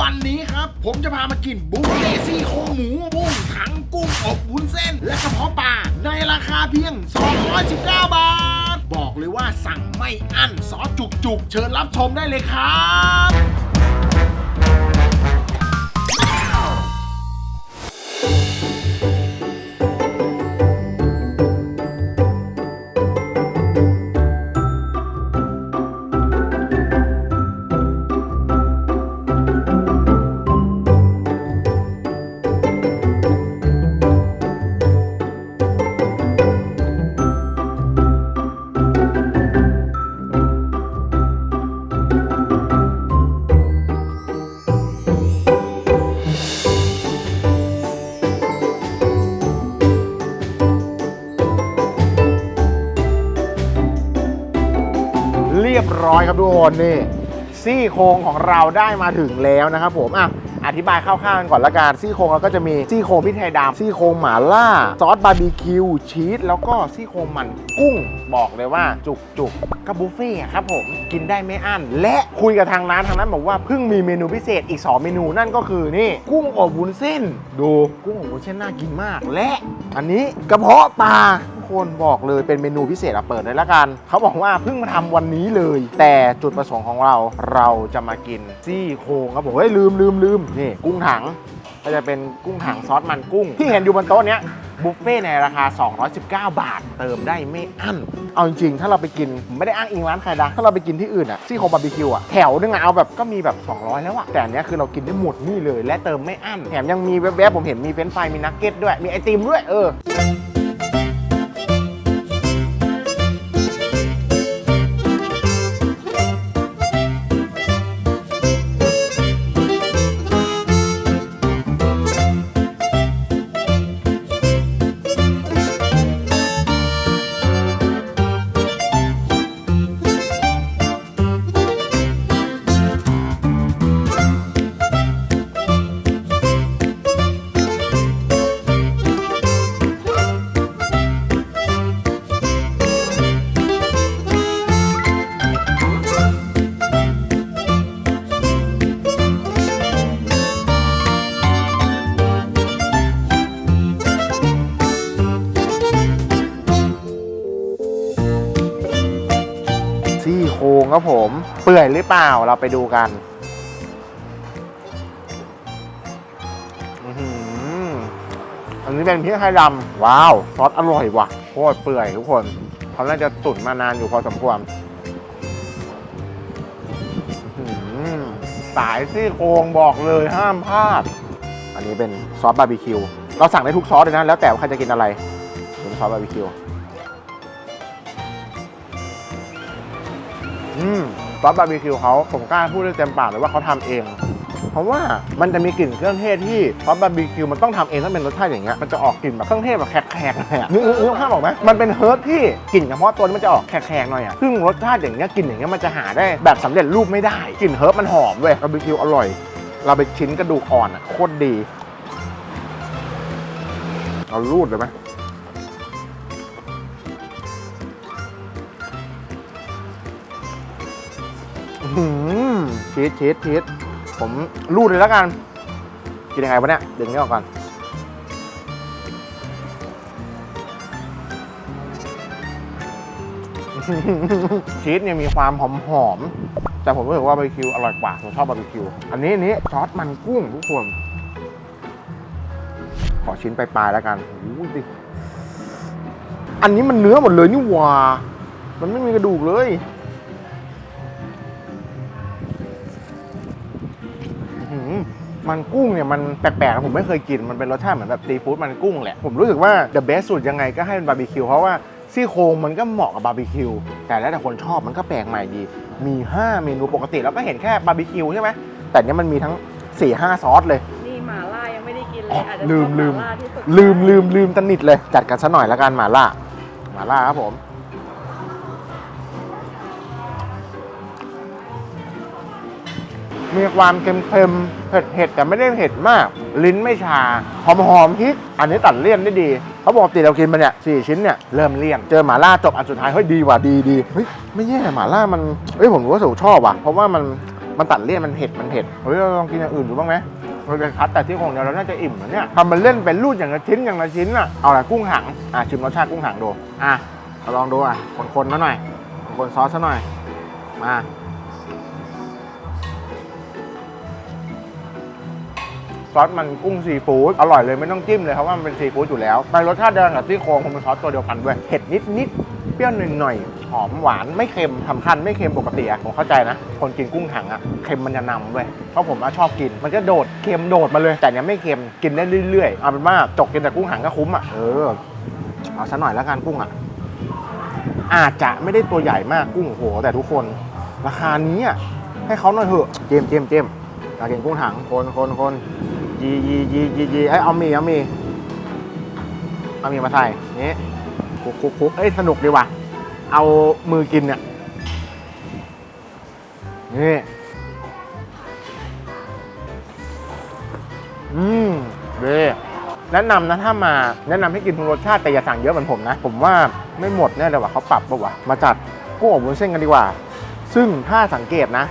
วันนี้ครับ ผมจะพามากินบุฟเฟ่ซี่โครงหมูบุ้งถังกุ้งอบวุ้นเส้น และกระเพาะปลาในราคาเพียง 219 บาท บอกเลยว่าสั่งไม่อั้นซอสจุกๆ เชิญรับชมได้เลยครับ ครับทุกคนนี่ซี่โครงของเราได้มาถึงแล้วนะครับผมอะอธิบายคร่าวๆกันก่อนละกันซี่โครงเราก็จะมีซี่โครงพริกไทยดำซี่โครงหม่าล่า ซอสบาร์บีคิวชีสแล้วก็ซี่โครงมันกุ้งบอกเลยว่าจุกจุกก็บุฟเฟ่ครับผมกินได้ไม่อั้นและคุยกับทางร้านทางนั้นบอกว่าเพิ่งมีเมนูพิเศษอีก 2 เมนูนั่นก็คือนี่กุ้งอบวุ้นเส้น ดูกุ้งอบวุ้นเส้นน่ากินมาก และอันนี้กระเพาะปลา คนบอกเลยเป็นเมนูพิเศษอะเปิดเลยละกัน เขาบอกว่าเพิ่งมาทำวันนี้เลย แต่จุดประสงค์ของเราเราจะมากินซี่โครงครับผมเฮ้ยลืมลืมลืมนี่กุ้งถังก็จะเป็นกุ้งถังซอสมันกุ้ง ที่เห็นอยู่บนโต๊ะเนี้ยบุฟเฟ่ในราคา 219 บาท เติมได้ไม่อั้น เอาจริงๆ ถ้าเราไปกินไม่ได้อ้างอิงร้านใครนะถ้าเราไปกินที่อื่นอะซี่โครงบาร์บีคิวอะแถวนึงอะเอาแบบก็มีแบบ 200 แล้วอะแต่อันนี้คือเรากินได้หมดนี่เลย และเติมไม่อั้นแถมยังมีแวบๆผมเห็นมีเฟรนช์ฟรายมีนักเก็ตด้วยมีไอติมด้วยเออ ครับผม เปื่อยหรือเปล่าเราไปดูกันอันนี้เป็นพริกไทยดำว้าวซอสอร่อยว่ะโคตรเปื่อยทุกคนเขาน่าจะตุ๋นมานานอยู่พอสมควรสายซี่โครงบอกเลยห้ามพลาด อันนี้เป็นซอสบาร์บีคิว เราสั่งได้ทุกซอสเลยนะ แล้วแต่ว่าใครจะกินอะไรเป็นซอสบาร์บีคิว อืมซอสบาร์บีคิวเขาผมกล้าพูดได้เต็มปากเลยว่าเขาทำเอง เพราะว่ามันจะมีกลิ่นเครื่องเทศที่ซอสบาร์บีคิวมันต้องทำเองถ้าเป็นรสชาติอย่างเงี้ยมันจะออกกลิ่นแบบเครื่องเทศแบบแขกๆเลยอะนึกนึกนึกภาพออกไหมมันเป็นเฮิร์บที่กลิ่นเฉพาะตัวมันจะออกแขกๆหน่อยอะซึ่งรสชาติอย่างเงี้ยกลิ่นอย่างเงี้ยมันจะหาได้แบบสำเร็จรูปไม่ได้กลิ่นเฮิร์บมันหอมเว้ยบาร์บีคิวอร่อย เราไปชิ้นกระดูกอ่อนอะโคตรดีเอารูดเลยไหม ชีสชีสชีสผมรูดเลยแล้วกัน กินยังไงวะเนี่ยดึงนี้ออกก่อน ชีสเนี่ยมีความหอมหอม แต่ผมรู้สึกว่าบาร์บีคิวอร่อยกว่า ผมชอบบาร์บีคิว อันนี้อันนี้ซอสมันกุ้งทุกคน ขอชิ้นปลายๆแล้วกันโอ้ดิอันนี้มันเนื้อหมดเลยนี่หว่า มันไม่มีกระดูกเลย มันกุ้งเนี่ยมันแปลกๆนะผมไม่เคยกินมันเป็นรสชาติเหมือนแบบซีฟู้ดมันกุ้งแหละ ผมรู้สึกว่า the best สุดยังไงก็ให้เป็นบาร์บีคิวเพราะว่าซี่โครงมันก็เหมาะกับบาร์บีคิวแต่แล้วแต่คนชอบมันก็แปลกใหม่ดี มี 5 เมนูปกติเราก็เห็นแค่บาร์บีคิวใช่ไหมแต่เนี้ยมันมีทั้ง4-5ซอสเลย นี่หมาล่ายังไม่ได้กินเลอ๋อยอาจจะลืมชอบลืม หาล่าที่สุดลืมลืมลืมตนิดเลย จัดกันซะหน่อยละกันหมาล่าหมาล่าครับผม มีความเค็มๆ เผ็ดๆ แต่ไม่ได้เผ็ดมาก ลิ้นไม่ชา หอมๆพริก อันนี้ตัดเลี่ยนได้ดีเขาบอกติเรากินมาเนี่ยสี่ชิ้นเนี่ยเริ่มเลี่ยน เจอหมาล่าจบอันสุดท้ายเฮ้ยดีว่ะดีดีเฮ้ยไม่แย่หมาล่ามันเฮ้ยผมรู้สึกชอบว่ะเพราะว่ามันมันตัดเลี่ยนมันเผ็ดมันเผ็ดเฮ้ยเราลองกินอย่างอื่นดูบ้างไหมเราจะคัดแต่ที่โคงเดียวเราน่าจะอิ่มนะเนี่ยทำมันเล่นเป็นรูดอย่างละชิ้นอย่างละชิ้นอะเอาอะกุ้งหังอะชิมรสชาติกุ้งหังดูอะเราลองดูอะคนๆมาหน่อยคนๆซอสซะหน่อยมา ซอสมันกุ้งซีฟู้ดอร่อยเลยไม่ต้องจิ้มเลยเพราะว่ามันเป็นซีฟู้ดอยู่แล้วในรสชาติเดียวกันกับที่โครงคงเป็นซอสตัวเดียวกันด้วยเผ็ดนิดนิดๆเปรี้ยวหน่อยหน่อยๆหอมหวานไม่เค็มสำคัญไม่เค็มปกติอะผมเข้าใจนะ คนกินกุ้งถังอะเค็มมันจะนำด้วยเพราะผมอะชอบกิน มันก็โดดเค็มโดดมาเลย แต่เนี้ยไม่เค็มกินได้เรื่อยๆเอาเป็นว่าจกกินแต่กุ้งถังก็คุ้มอะเออเอาซะหน่อยแล้วกันกุ้งอะอาจจะไม่ได้ตัวใหญ่มากกุ้งโหแต่ทุกคน ราคานี้อะให้เขาหน่อยเถอะเจมเจมเจมอยากกินกุ้งถังคนคนคน ยียียียียีไอยเอามีเอามีเอามีมาใส่นี่คุกคุกคุกเอ้ยสนุกดีว่ะ เอามือกินเนี่ยนี่อืมเด้แนะนำนะถ้ามาแนะนำให้กินทุกรสชาติแต่อย่าสั่งเยอะเหมือนผมนะ ผมว่าไม่หมดแน่เลยว่ะเขาปรับปะวะมาจัดกุ้งอบวุ้นเส้นกันดีกว่า ซึ่งถ้าสังเกตนะ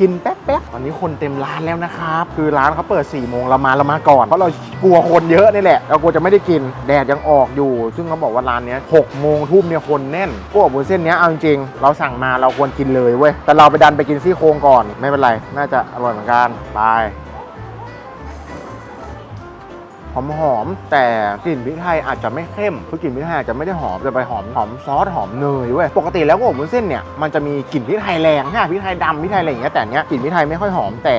กินแป๊บๆตอนนี้คนเต็มร้านแล้วนะครับ คือร้านเขาเปิด4ี่โมงเรามาเรามาก่อน เพราะเรากลัวคนเยอะนี่แหละ เรากลัวจะไม่ได้กิน แดดยังออกอยู่ ซึ่งเขาบอกว่าร้านนี้หกโมงทุ่มเนี่ยคนแน่นกุ้งอบวุ้นเส้นนี้เอาจริงๆเราสั่งมาเราควรกินเลยเว้ย แต่เราไปดันไปกินซี่โครงก่อน ไม่เป็นไร น่าจะอร่อยเหมือนกัน ไป หอมๆแต่กลิ่นพริกไทยอาจจะไม่เข้มคือกลิ่นพริกไทยอาจจะไม่ได้หอมแต่ไปหอมหอมซอสหอมเนยเว้ยปกติแล้วก็อบวุ้นเส้นเนี่ยมันจะมีกลิ่นพริกไทยแรงใช่ไหมพริกไทยดำพริกไทยอะไรอย่างเงี้ยแต่เนี้ยกลิ่นพริกไทยไม่ค่อยหอมแต่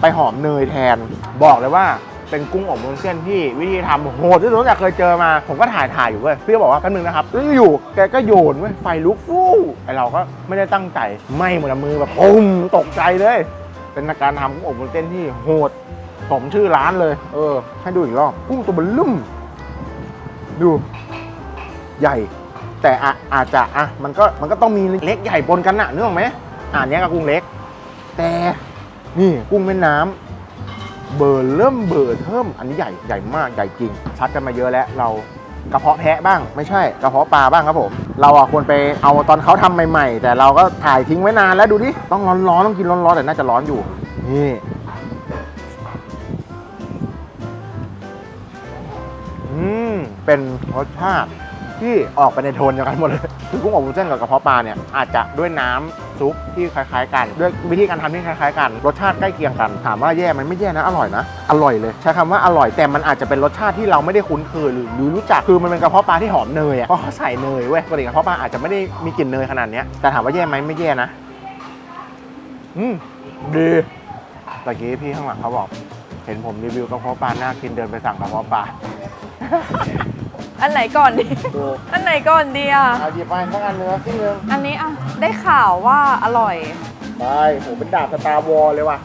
ไปหอมเนยแทน บอกเลยว่าเป็นกุ้งอบวุ้นเส้นที่วิธีทำโหดที่สุดตั้งแต่เคยเจอมา ผมก็ถ่ายถ่ายอยู่เว้ยพี่ก็บอกว่าแป๊บนึงนะครับแล้วอยู่แกก็โยนเว้ยไฟลุกฟู่ไอเราก็ไม่ได้ตั้งใจไหม้หมดมือแบบปุ้มตกใจเลย เป็นการทำกุ้งอบวุ้นเส้นที่โหด สมชื่อร้านเลย เออ ให้ดูอีกรอบกุ้งตัวเบลลุ่ม ดู ใหญ่ แต่อะอาจจะอะมันก็มันก็ต้องมีเล็กใหญ่ปนกันน่ะนึกออกไหมอ่านเนี้ยกับกุ้งเล็ก แต่นี่กุ้งแม่น้ำเบอร์เริ่มเบอร์เทิมอันนี้ใหญ่ใหญ่มากใหญ่จริงชัดกันมาเยอะแล้วเรากระเพาะแพะบ้างไม่ใช่กระเพาะปลาบ้างครับผม เราอะควรไปเอาตอนเขาทำใหม่ ๆ แต่เราก็ถ่ายทิ้งไว้นานแล้วดูดิต้องร้อนๆต้องกินร้อนๆแต่น่าจะร้อนอยู่นี่ เป็นรสชาติที่ออกไปในโทนเดียวกันหมดเลยคือกุ้งอบวุ้นเส้นกับกระเพาะปลาเนี่ยอาจจะด้วยน้ำซุปที่คล้ายๆ กัน ด้วยวิธีการทำที่คล้ายๆ กัน รสชาติใกล้เคียงกัน ถามว่าแย่ไหมันไม่แย่นะอร่อยนะ อร่อยเลย ใช้คำว่าอร่อยแต่มันอาจจะเป็นรสชาติที่เราไม่ได้คุ้นเคยหรือหรือรู้จักคือมันเป็นกระเพาะปลาที่หอมเนยอะเพราะเขาใส่เนยเว้ยปกติกระเพาะปลาอาจจะไม่ได้มีกลิ่นเนยขนาดเนี้ยแต่ถามว่าแย่ไหมไม่แย่นะอืมดีตะกี้พี่ข้างหลังเขาบอก เห็นผมรีวิวกระเพาะปลาน่ากินเดินไปสั่งกระเพาะปลา อันไหนก่อนดี ดูอันไหนก่อนดีอะ เอาหยิบไปสักอันเนื้อที่นึงอันนี้อะ ได้ข่าวว่าอร่อย ไปโหเป็นดาบสตาร์วอลเลยว่ะ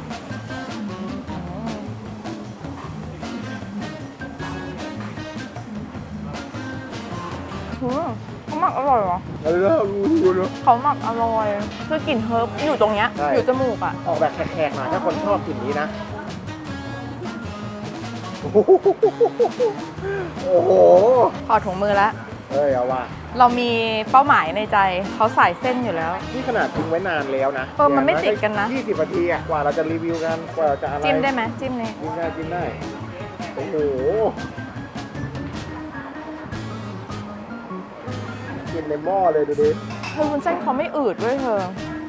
อืมเขาหมักอร่อยเหรอเออรู้รู้เขาหมักอร่อย คือกลิ่นเฮิร์บอยู่ตรงเนี้ย ใช่ อยู่จมูกอะ ออกแบบแขกๆหน่อยถ้าคนชอบกลิ่นนี้นะ โอ้โหขอถุงมือแล้ว เอ้ยเอาว่ะเรามีเป้าหมายในใจเขาใส่เส้นอยู่แล้ว นี่ขนาดทิ้งไว้นานแล้วนะเออมันไม่ติดกันนะ 20นาทีอะกว่าเราจะรีวิวกันกว่าเราจะอะไรจิ้มได้ไหมจิ้มนี่จิ้มได้จิ้มได้โอ้โหกินในหม้อเลยดูดิเธอวุ้นเส้นเขาไม่อืดด้วยเธอ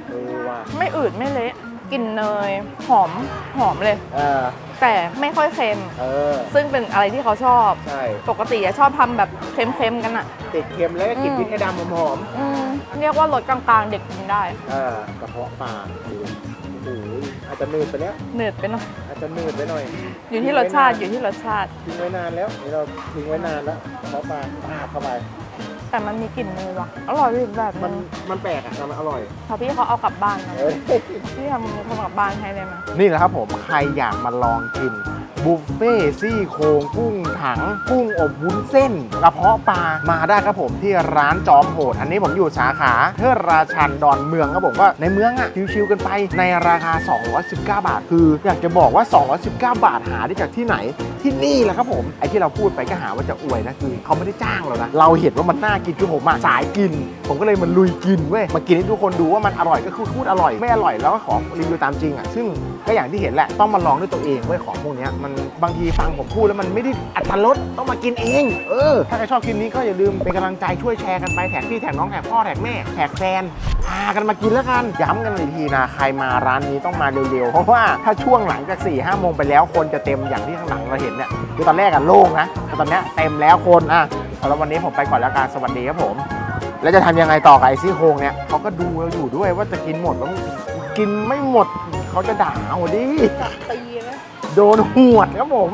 เออว่ะไม่อืดไม่เละกลิ่นเนยหอมหอมเลย เออ แต่ไม่ค่อยเค็ม เออ ซึ่งเป็นอะไรที่เขาชอบ ใช่ ปกติอะชอบทำแบบเค็มๆกันอะ ติดเค็มแล้วก็กลิ่นอืม พริกไทยดำหอมอืมเรียกว่ารสกลางๆเด็กกินได้ ๆเออกระเพาะปลาดูโอ้โหอาจจะหนืดไปแล้วหนืดไปหน่อยอาจจะหนืดไปหน่อยอยู่ที่รสชาติอยู่ที่รสชาติ ทิ้งไว้นานแล้วนี่เราทิ้งไว้นานแล้วกระเพาะปลาปาดเข้าไป แต่มันมีกลิ่นเนยว่ะอร่อยอีกแบบมันึนงมันแปลกอะแต่มันอร่อย พอพี่เขาเอากลับบ้านนะเอ้ยพี่ทำทำกลับบ้านให้เลยมั้ย นี่แหละครับผมใครอยากมาลองกิน บุฟเฟ่ซี่โครงกุ้งถัง กุ้งอบวุ้นเส้นกระเพาะปลามาได้ครับผมที่ร้านจอมโหด อันนี้ผมอยู่สาขาเทิดราชันดอนเมืองครับผมก็ในเมืองอะชิวๆกันไปในราคา 219 บาท คืออยากจะบอกว่า 219 บาทหาได้จากที่ไหนที่นี่แหละครับผมไอ้ที่เราพูดไปก็หาว่าจะอวยนะคือเขาไม่ได้จ้างเรานะเราเห็นว่ามันน่ากินคือผมอะสายกิน ผมก็เลยมันลุยกินเว้ยมากินให้ทุกคนดูว่ามันอร่อยก็คือพูดอร่อยไม่อร่อยแล้วก็ขอรีวิวตามจริงอะซึ่งก็อย่างที่เห็นแหละต้องมาลองด้วยตัวเองเว้ยของพวกนี้มันบางทีฟังผมพูดแล้วมันไม่ได้อัตรสต้องมากินเอง เออ ถ้าใครชอบคลิปนี้ก็อย่าลืมเป็นกำลังใจช่วยแชร์กันไปแท็กพี่แท็กน้องแท็กพ่อแท็กแม่แท็กแฟนพากันมากินแล้วกัน ย้ำกันอีกทีนะใครมาร้านนี้ต้องมาเร็วๆ เพราะว่าถ้าช่วงหลังจาก4ี่ห้าโมงไปแล้วคนจะเต็มอย่างที่ข้างหลังเราเห็นเนี่ยคือตอนแรกอะโล่งนะแต่ตอนเนี้ยเต็มแล้วคนอะสำหรับวันนี้ผมไปก่อนแล้วกันสวัสดีครับผม แล้วจะทำยังไงต่อกับไอซี่โครงเนี่ยเขาก็ดูเราอยู่ด้วยว่าจะกินหมดต้องกินไม่หมดเขาจะด่าเอาดิจับตีไหม โดนหวดครับผม